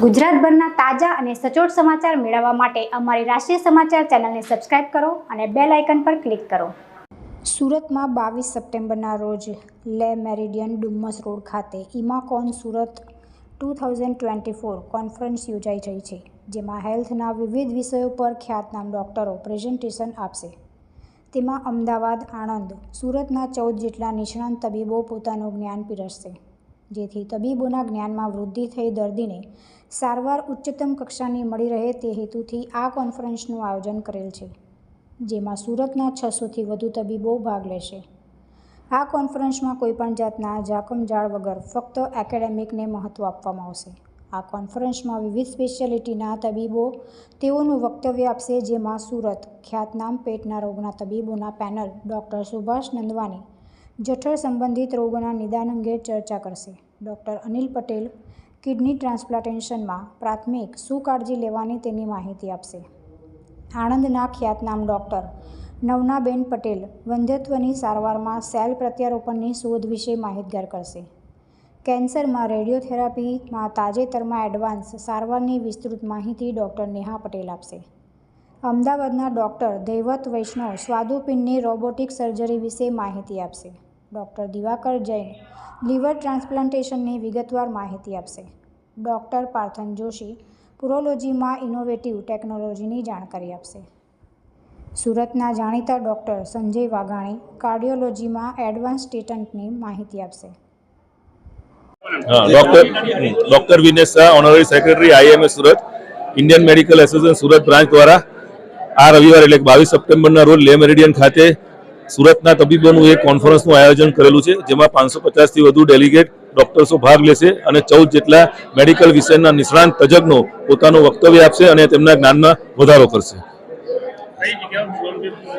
ગુજરાતભરના તાજા અને સચોટ સમાચાર મેળવવા માટે અમારી રાષ્ટ્રીય સમાચાર ચેનલને સબસ્ક્રાઇબ કરો અને બેલ આઇકન પર ક્લિક કરો. સુરતમાં બાવીસ સપ્ટેમ્બરના રોજ લે મેરિડિયન ડુમ્મસ રોડ ખાતે Imacon Surat two thousand twenty four conference યોજાઈ રહી છે, જેમાં હેલ્થના વિવિધ વિષયો પર ખ્યાતનામ ડૉક્ટરો પ્રેઝન્ટેશન આપશે. તેમાં અમદાવાદ, આણંદ, સુરતના ચૌદ જેટલા નિષ્ણાંત તબીબો પોતાનું જ્ઞાન પીરસશે, જેથી તબીબોના જ્ઞાનમાં વૃદ્ધિ થઈ દર્દીને સારવાર ઉચ્ચતમ કક્ષાની મળી રહે તે હેતુથી આ કોન્ફરન્સનું આયોજન કરેલ છે, જેમાં સુરતના છસોથી વધુ તબીબો ભાગ લેશે. આ કોન્ફરન્સમાં કોઈપણ જાતના જાકમજાળ વગર ફક્ત એકેડેમિકને મહત્ત્વ આપવામાં આવશે. આ કોન્ફરન્સમાં વિવિધ સ્પેશિયાલિટીના તબીબો તેઓનું વક્તવ્ય આપશે, જેમાં સુરત ખ્યાતનામ પેટના રોગના તબીબોના પેનલ ડૉક્ટર સુભાષ નંદવાની જઠર સંબંધિત રોગોના નિદાન અંગે ચર્ચા કરશે. ડૉક્ટર અનિલ પટેલ કિડની ટ્રાન્સપ્લાન્ટેશનમાં પ્રાથમિક શું કાળજી લેવાની તેની માહિતી આપશે. આણંદના ખ્યાતનામ ડૉક્ટર નવનાબેન પટેલ વંધ્યત્વની સારવારમાં સેલ પ્રત્યારોપણની શોધ વિશે માહિતગાર કરશે. કેન્સરમાં રેડિયોથેરાપીમાં તાજેતરમાં એડવાન્સ સારવારની વિસ્તૃત માહિતી ડૉક્ટર નેહા પટેલ આપશે. અમદાવાદના ડૉક્ટર દૈવત વૈષ્ણવ સ્વાદુપિંડની રોબોટિક સર્જરી વિશે માહિતી આપશે. ડૉક્ટર દિવાકર જૈન લીવર ટ્રાન્સપ્લાન્ટેશનની વિગતવાર માહિતી આપશે. ડૉક્ટર પાર્થન જોશી પુરોલોજીમાં ઇનોવેટિવ ટેકનોલોજીની જાણકારી આપશે. સુરતના જાણીતા ડૉક્ટર સંજય વાઘાણી કાર્ડિયોલોજીમાં એડવાન્સ સ્ટેટન્ટની માહિતી આપશે. Doctor, doctor Vinesh Shah, honorary secretary, IMA Surat, Indian medical association Surat branch દ્વારા આ રવિવાર એટલે બાવીસ સપ્ટેમ્બરના રોજ લે મેરિડિયન ખાતે સુરતના તબીબોનું એક કોન્ફરન્સનું આયોજન કરેલું છે જેમાં પાંચસો પચાસથી વધુ ડેલિગેટ ડોક્ટર્સો ભાગ લેશે અને ચૌદ જેટલા મેડિકલ વિષયના નિષ્ણાંત તજજ્ઞો પોતાનું વક્તવ્ય આપશે અને તેમના જ્ઞાનમાં વધારો કરશે.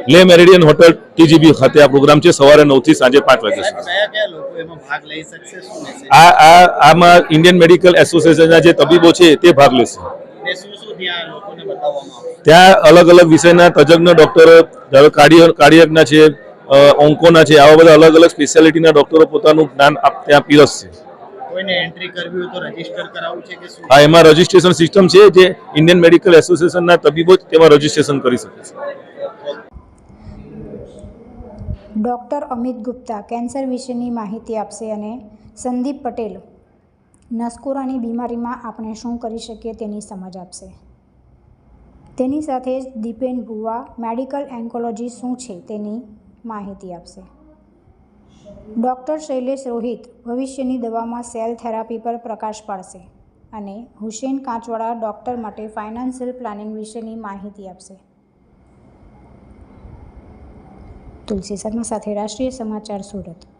લે મેરિડિયન હોટલ ટીજીબી ખાતે આ પ્રોગ્રામ છે સવારે નવથી સાંજે પાંચ વાગે સુધી આ આમાં ઇન્ડિયન મેડિકલ એસોસિએશનના જે તબીબો છે તે ભાગ લેશે. ત્યાં લોકોને બતાવવામાં આવશે ત્યાં અલગ અલગ વિષયના તજજ્ઞ ડોક્ટરો ધારો કાર્ડિયો કાર્ડિયકના છે ઓન્કોના છે આવા બધા અલગ અલગ સ્પેશિયાલિટીના ડોક્ટરો પોતાનું જ્ઞાન ત્યાં પીરસશે કોઈને એન્ટ્રી કરવી હોય તો રજિસ્ટર કરાવવું છે કે શું? આ એમાં રજીસ્ટ્રેશન સિસ્ટમ છે જે ઇન્ડિયન મેડિકલ એસોસિએશનના તબીબો જ તેમાં રજીસ્ટ્રેશન કરી શકે છે. ડૉક્ટર અમિત ગુપ્તા કેન્સર વિશેની માહિતી આપશે અને સંદીપ પટેલ નસકોરાની બીમારીમાં આપણે શું કરી શકીએ તેની સમજ આપશે. તેની સાથે જ દીપેન ભુવા, મેડિકલ એન્કોલોજી શું છે તેની માહિતી આપશે. ડૉક્ટર શૈલેષ રોહિત ભવિષ્યની દવામાં સેલ થેરાપી પર પ્રકાશ પાડશે અને હુસેન કાંચવાળા ડૉક્ટર માટે ફાઇનાન્શિયલ પ્લાનિંગ વિશેની માહિતી આપશે. તુલસી શર્મા સાથે રાષ્ટ્રીય સમાચાર સુરત.